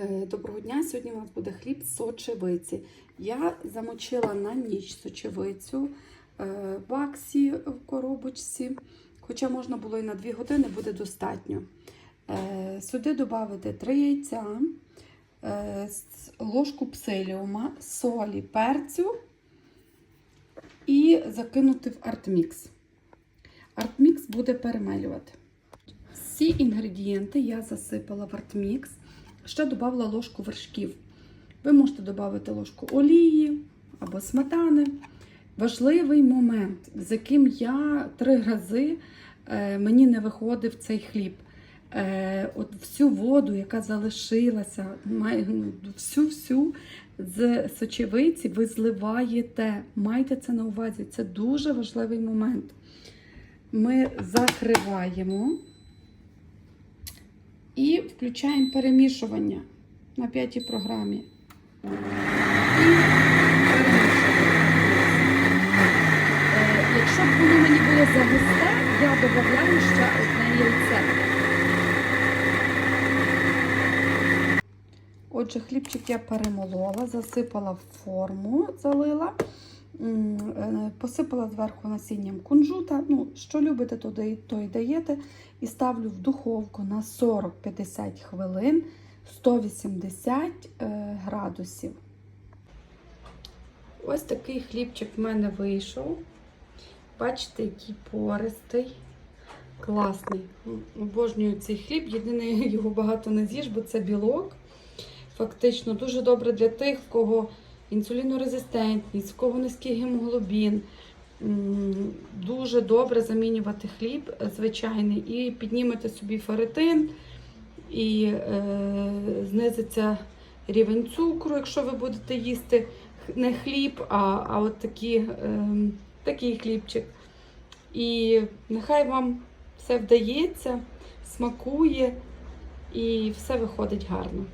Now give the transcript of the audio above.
Е, Доброго дня! Сьогодні у нас буде хліб з сочевиці. Я замочила на ніч сочевицю е, в баксі в коробочці, хоча можна було і на 2 години, буде достатньо. Е, Сюди додати 3 яйця, ложку псиліума, солі, перцю і закинути в артмікс. Артмікс буде перемелювати. Всі інгредієнти я засипала в артмікс. Ще додала ложку вершків. Ви можете додати ложку олії або сметани. Важливий момент, з яким я три рази е, мені не виходив цей хліб. Е, от всю воду, яка залишилася, ну, всю-всю з сочевиці ви зливаєте. Майте це на увазі, це дуже важливий момент. Ми закриваємо і включаємо перемішування на п'ятій програмі. І. Е, Якщо б воно мені було загусте, я додаю ще одне яйце. Отже, хлібчик я перемолола, засипала в форму, залила, посипала зверху насінням кунжута. Ну, що любите, то й даєте. І ставлю в духовку на 40-50 хвилин 180 е, градусів. Ось такий хлібчик в мене вийшов. Бачите, який пористий. Класний. Обожнюю цей хліб. Єдине, його багато не з'їш, бо це білок. Фактично дуже добре для тих, в кого інсулінорезистентність, в кого низький гемоглобін. Дуже добре замінювати хліб е, звичайний і піднімете собі ферритин, і е, знизиться рівень цукру, якщо ви будете їсти не хліб, а, а от такі, е, такий хлібчик. І нехай вам все вдається, смакує і все виходить гарно.